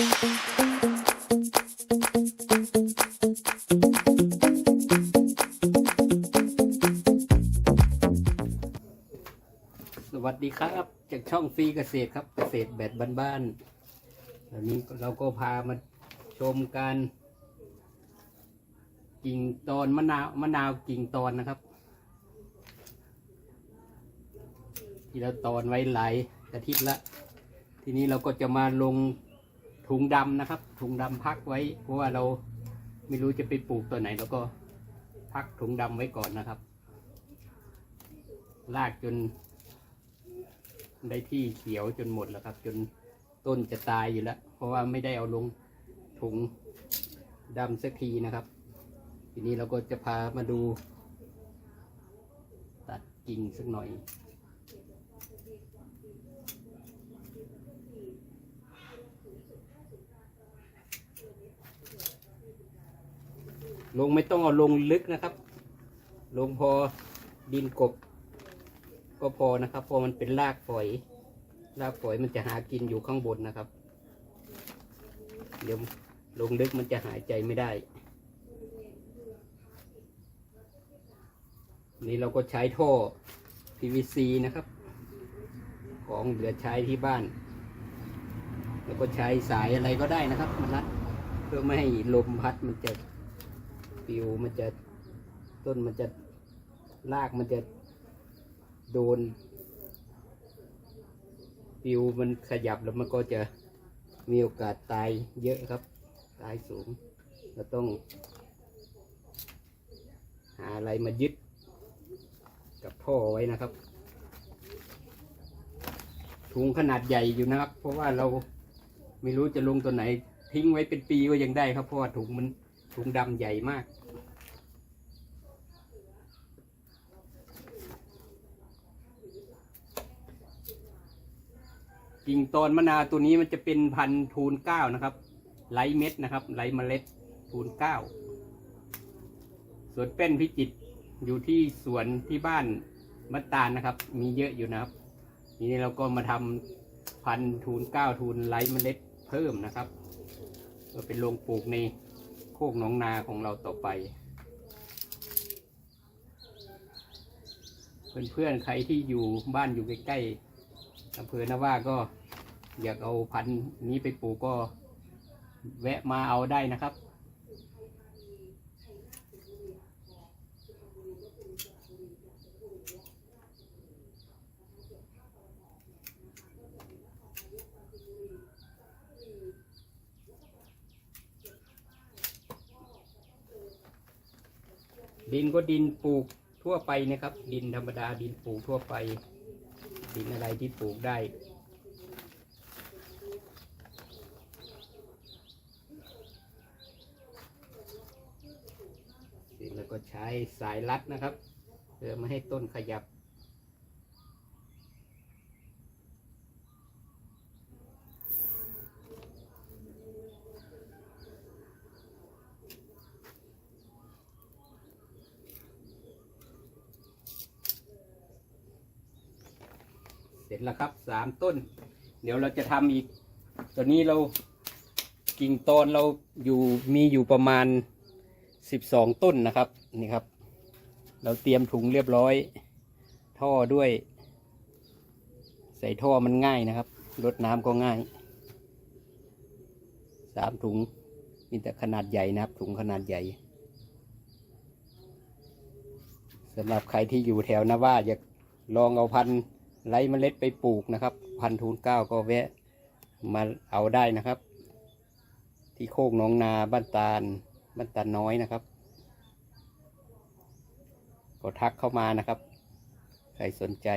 สวัสดีครับ จากช่องฟรีเกษตรครับ เกษตรแบบบ้านๆวันนี้เราก็พามาชมการกิ่งตอนมะนาวมะนาวกิ่งตอนนะครับ ที่เราตอนไว้หลายอาทิตย์ละ ทีนี้เราก็จะมาลง ถุงดำนะครับ ถุงดำพักไว้ เพราะว่าเราไม่รู้จะไปปลูกตัวไหนเราก็พักถุงดำไว้ก่อนนะครับ ลากจนได้ที่เขียวจนหมดแล้วครับ จนต้นจะตายอยู่แล้ว เพราะว่าไม่ได้เอาลงถุงดำสักทีนะครับ ทีนี้เราก็จะพามาดู ตัดกิ่งสักหน่อย ลงไม่ต้องเอาลงลึกนะครับ ลงพอดินกบ ก็พอนะครับเพอมันเป็นรากฝอย รากฝอยมันจะหากินอยู่ข้างบนนะครับ เดี๋ยวลงลึกมันจะหายใจไม่ได้ นี่เราก็ใช้ท่อ PVC นะครับ ของเหลือใช้ที่บ้าน แล้วก็ใช้สายอะไรก็ได้นะครับมารัดเพื่อไม่ให้ลมพัดมันจะ ปิวมันจะต้นมันจะรากมันจะโดน ปิวมันขยับแล้วมันก็จะมีโอกาสตายเยอะครับ ตายสูง เราต้อง หาอะไรมายึดกับท่อไว้นะครับ ถุงขนาดใหญ่อยู่นะครับ เพราะว่าเราไม่รู้จะลงตัวไหน ทิ้งไว้เป็นปีก็ยังได้ครับ เพราะว่าถุงมัน ถุงดำใหญ่มาก กิ่งตอนมะนาวตัวนี้มันจะเป็นพันธุ์ทูนเก้านะครับไร้เม็ดนะครับไร้เมล็ดทูนเก้าส่วนเป็นพิจิตอยู่ที่สวนที่บ้านมะตาลนะครับ มีเยอะอยู่นะครับทีนี้เราก็มาทำพันธุ์ทูนเก้าทูนไร้เมล็ดเพิ่มนะครับ ก็เป็นโรงปลูกใน คกหนองนาของเราต่อไป เพื่อนๆใครที่อยู่บ้านอยู่ใกล้ๆอำเภอนาว่าก็อยากเอาพันธุ์นี้ไปปลูกก็แวะมาเอาได้นะครับ ดินก็ดินปลูกทั่วไปนะครับ ดินธรรมดาดินปลูกทั่วไป ดินอะไรที่ปลูกได้ แล้วก็ใช้สายรัดนะครับเพื่อไม่ให้ต้นขยับ ร็จแล้วครับสามต้น เดี๋ยวเราจะทำอีก ตอนนี้เรากิ่งตอนเราอยู่มีอยู่ประมาณสิบสองต้นนะครับนี่ครับ เราเตรียมถุงเรียบร้อย ท่อด้วย ใส่ท่อมันง่ายนะครับรดน้ำก็ง่ายสามถุงมีแต่ขนาดใหญ่นะครับ ถุงขนาดใหญ่สำหรับใครที่อยู่แถวนาว่าอยากลองเอาพันธุ์ ไร้เมล็ดไปปลูกนะครับ พันธุ์ทูนเก้าก็แวะมาเอาได้นะครับ ที่โคกหนองนาบ้านตาลบ้านตาลน้อยนะครับก็ทักเข้ามานะครับ ใครสนใจ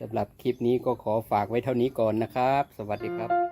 สำหรับคลิปนี้ก็ขอฝากไว้เท่านี้ก่อนนะครับ สวัสดีครับ